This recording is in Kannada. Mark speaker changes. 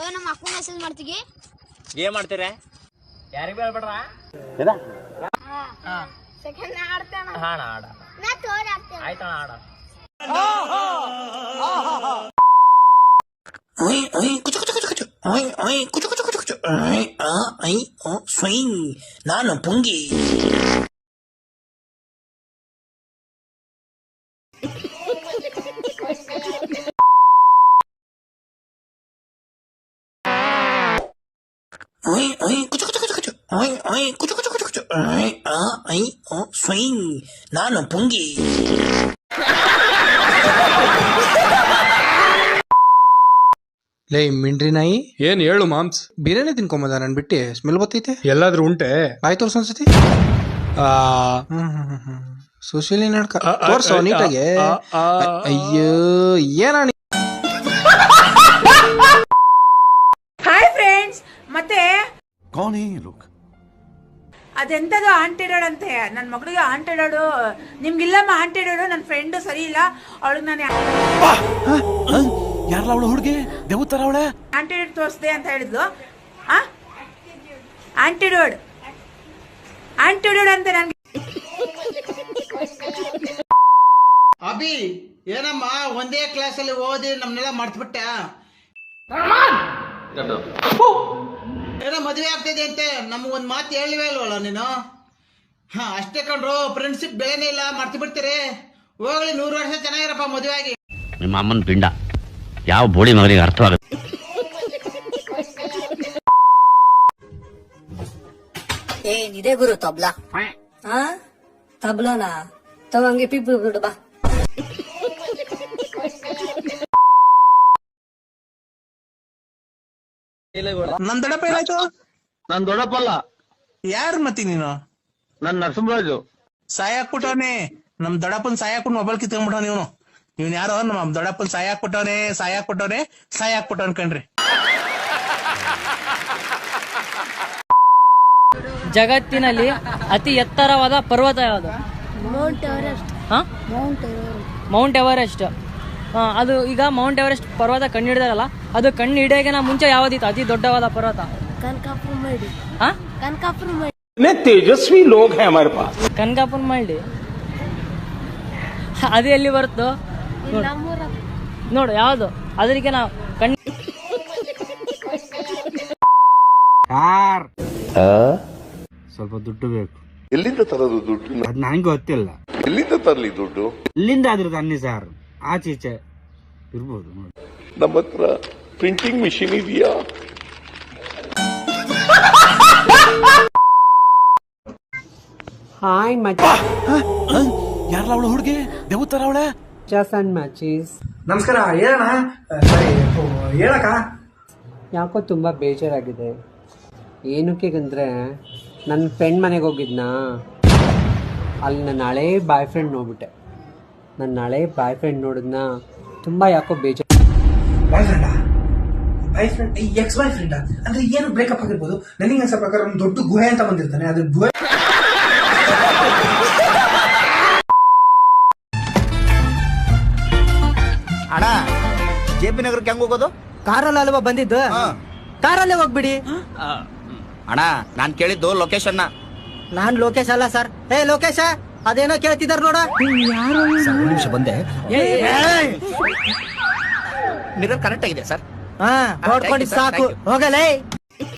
Speaker 1: ಏ ನಮ್ಮ ಅಕ್ಕ ಮೆಸೇಜ್ ಮಾಡ್ತೀವಿ
Speaker 2: ಏನ್ ಮಾಡ್ತೀರ ಯಾರಿಗೂ ಹೇಳ್ಬೇಡ್ರ
Speaker 1: ಸೆಕೆಂಡ್ ಆಡ್ತಾನ
Speaker 2: ಹಾಡ ಆಡ
Speaker 1: ನಾ ತೋಡ್ ಆಡ್ತೇನೆ
Speaker 2: ಆಯ್ತಣ ಆಡ
Speaker 3: Oi, oi, kuchu kuchu kuchu kuchu. Oi, oi, kuchu kuchu kuchu kuchu. Oi, ah, ai, oh, swing. ನಾನು ಪುಂಗಿ Ah, oh, swing. ನಾನು ಪುಂಗಿ
Speaker 4: ಲೇ ಮಿಂಡ್ರಿ ನಾಯಿ.
Speaker 5: ಏನ್ ಹೇಳು ಮಾಮ್ಸ್.
Speaker 4: ಬಿರಿಯಾನಿ ತಿನ್ಕೊಂಬದ ನನ್ ಬಿಟ್ಟಿ. ಸ್ಮೆಲ್ ಬತ್ತೈತೆ?
Speaker 5: ಎಲ್ಲಾದ್ರೂ ಉಂಟೆ?
Speaker 4: ಬಾಯ್ ತೋರ್ಸ ಅನ್ಸತಿ
Speaker 5: ಆ,
Speaker 4: ಸುಶೀಲಿ ನಡ್ಕ
Speaker 5: ಆ,
Speaker 4: ನೀಟಾಗೆ.
Speaker 5: ಆ, ಆ,
Speaker 4: ಅಯ್ಯೋ ಏನ
Speaker 6: on here,
Speaker 7: look. ಅದೆಂಥದ್ದು ಅಂತೆ ನನ್ನ ಮಗಳಿಗೆ ಆಂಟೆಡಾಡು ನಿಮ್ಗಿಲ್ಲಮ್ಮ ಆಂಟೆಡಾಡು ನನ್ನ ಫ್ರೆಂಡ್ ಸರಿ ಇಲ್ಲ. ಅವಳಿಗೆ ನಾನು
Speaker 6: ಯಾರಲ್ಲ ಅವಳು ಹುಡುಗಿ? ದೇವತರ ಅವಳೆ?
Speaker 7: ಆಂಟೆಡಾಡ್ ತೋರಿಸ್ದೆ ಅಂತ ಹೇಳಿದ್ಲು. ಆ? ಆಂಟಿಡೋಡ್ ಆಂಟಿಡೋಡ್ ಅಂತ ನನ್ಗೆ
Speaker 8: ಅಭಿ ಏನಮ್ಮ? ಒಂದೇ ಕ್ಲಾಸಲ್ಲಿ ಓದಿ ನಮ್ಮನ್ನೆಲ್ಲ ಮರ್ತ್ಬಿಟ್ಟ? ಏನೋ ಮದುವೆ ಆಗ್ತಿದೆ ಅಂತೆ. ನಮಗೊಂದು ಮಾತು ಹೇಳಿವೆ ಅಲ್ವಲ್ಲ ನೀನು? ಹಾ ಅಷ್ಟೇ ಕಂಡ್ರು ಫ್ರೆಂಡ್ಶಿಪ್ ಬೆಳೆನೇ ಇಲ್ಲ. ಮರ್ತು ಬಿಡ್ತೀರಿ. ಹೋಗ್ಲಿ ನೂರು ವರ್ಷ ಚೆನ್ನಾಗಿರಪ್ಪ ಮದುವೆ ಆಗಿ.
Speaker 9: ನಿಮ್ಮ ಅಮ್ಮನ ಪಿಂಡ. ಯಾವ ಬೋಳಿ ಮಗನಿಗೆ ಅರ್ಥವಾಗುತ್ತೆ
Speaker 10: ಏನಿದೆ ಗುರು ತಬ್ಲಾ. ಹಾ? ತಬ್ಲಾನಾ? ತವಂಗೆ ಪಿಪ್ಪು ಬಿಡು ಬಾ.
Speaker 8: ನನ್ ದೊಡ್ಡಪ್ಪ ಏನಾಯ್ತು?
Speaker 9: ನನ್ ದೊಡ್ಡಪ್ಪಲ್ಲ
Speaker 8: ಯಾರು ಮತ್ತಿ ನೀನು?
Speaker 9: ನನ್ ನರಸಿಂಹರಾಜು.
Speaker 8: ಸಾಯ ಹಾಕ್ಬಿಟ್ಟವನೇ. ನಮ್ ದೊಡ್ಡಪ್ಪನ್ ಸಾಯ ಹಾಕ್ಬಿಟ್ಟು ಮೊಬೈಲ್ ಕಿತ್ಕೊಂಡ್ಬಿಟ್ಟ ನೀವು ನೀವ್ ಯಾರೋ ನಮ್ಮ ದೊಡ್ಡಪ್ಪನ್ ಸಾಯ ಹಾಕ್ಬಿಟ್ಟವನೆ ಸಾಯ ಹಾಕ್ಬಿಟ್ಟವನೆ ಸಾಯ ಹಾಕ್ಬಿಟ್ಟವನ್ ಕಣ್ರಿ.
Speaker 10: ಜಗತ್ತಿನಲ್ಲಿ ಅತಿ ಎತ್ತರವಾದ ಪರ್ವತ ಯಾವುದು?
Speaker 1: ಮೌಂಟ್ ಎವರೆಸ್ಟ್
Speaker 10: ಹಾ?
Speaker 1: ಮೌಂಟ್ ಎವರೆಸ್ಟ್
Speaker 10: ಮೌಂಟ್ ಎವರೆಸ್ಟ್ ಹಾ ಅದು ಈಗ ಮೌಂಟ್ ಎವರೆಸ್ಟ್ ಪರ್ವತ ಕಣ್ಣು ಹಿಡಿದಾರಲ್ಲ ಅದು ಕಣ್ಣು ನಾ ಮುಂಚೆ ಯಾವ್ದಿತ್ತು ಅತಿ ದೊಡ್ಡವಾದ ಪರ್ವತ.
Speaker 1: ಕನಕಾಪುರ ತೇಜಸ್ವಿ
Speaker 10: ಲೋಕ
Speaker 1: ಕನಕಾಪುರ
Speaker 10: ಮಳ್ಳಿ. ಅದು ಎಲ್ಲಿ ಬರುತ್ತೋ? ನೋಡು. ಯಾವ್ದು? ಅದಕ್ಕೆ ನಾವು ಕಣ್ಣು
Speaker 2: ಸ್ವಲ್ಪ ದುಡ್ಡು ಬೇಕು.
Speaker 6: ಎಲ್ಲಿಂದ ತರೋದು ದುಡ್ಡು?
Speaker 2: ನನಗೆ ಗೊತ್ತಿಲ್ಲ.
Speaker 6: ಎಲ್ಲಿಂದ ತರಲಿ ದುಡ್ಡು?
Speaker 2: ಇಲ್ಲಿಂದ ಆದ್ರೂ ತನ್ನಿ ಸಾರು. ಆಚೆ ಈಚೆ ಇರ್ಬೋದು ನೋಡಿ.
Speaker 6: ನಮ್ಮ ಹತ್ರ ಪ್ರಿಂಟಿಂಗ್ ಮಿಷಿನ್ ಇದೆಯಾ?
Speaker 10: ಹಾಯ್ ಮಚ್
Speaker 6: ಯಾರಲ್ಲ ಅವಳು ಹುಡುಗಿ? ದೇವತರ ಅವಳ?
Speaker 10: ಜಸ್ ಅಂಡ್ ಮಚೀಸ್
Speaker 4: ನಮಸ್ಕಾರ ಹೇಳಣ ಹೇಳಕ ಹೇಳಕ್ಕ?
Speaker 10: ಯಾಕೋ ತುಂಬ ಬೇಜಾರಾಗಿದೆ. ಏನಕ್ಕೆ ಅಂದರೆ ನನ್ನ ಫ್ರೆಂಡ್ ಮನೆಗೆ ಹೋಗಿದ್ನಾ? ಅಲ್ಲಿ ನನ್ನ ಹಳೇ ಬಾಯ್ ಫ್ರೆಂಡ್ ನೋಡ್ಬಿಟ್ಟೆ. ನನ್ನ ಹಳೆ ಬಾಯ್ ಫ್ರೆಂಡ್ ನೋಡಿದ್ನ ತುಂಬ ಯಾಕೋ ಬೇಜಾರು
Speaker 4: ಬಾಯ್ ಫ್ರೆಂಡಾ ಬಾಯ್ ಫ್ರೆಂಡ್ ಎಕ್ಸ್ ಬಾಯ್ ಫ್ರೆಂಡಾ ಅಂದ್ರೆ ಏನು ಬ್ರೇಕಪ್ ಆಗಿರ್ಬೋದು? ನನಗೆ ಅನ್ಸೋ ಪ್ರಕಾರ ಒಂದು ದೊಡ್ಡ ಗುಹೆ ಅಂತ ಬಂದಿರ್ತಾನೆ. ಅದು ಗುಹೆ
Speaker 2: ಅಣ್ಣ ಜೆ ಪಿ ನಗರಕ್ಕೆ ಹೆಂಗ್ ಹೋಗೋದು?
Speaker 10: ಕಾರಲ್ಲಿ ಅಲ್ವಾ ಬಂದಿದ್ದು? ಕಾರಲ್ಲೇ ಹೋಗ್ಬಿಡಿ.
Speaker 2: ಅಣ್ಣ ನಾನು ಕೇಳಿದ್ದು ಲೊಕೇಶನ್
Speaker 10: ನಾನ್ ಲೋಕೇಶ್ ಅಲ್ಲ ಸರ್. ಏ ಲೋಕೇಶ! ಅದೇನೋ ಕೇಳ್ತಿದ್ದಾರೆ ನೋಡ.
Speaker 2: ನಿಮಿಷ ಬಂದೆ. ಮಿರರ್ ಕರೆಕ್ಟ್ ಆಗಿದೆ ಸರ್.
Speaker 10: ಹಾ ನೋಡ್ಕೊಂಡು ಸಾಕು. ಹೋಗಲೇ.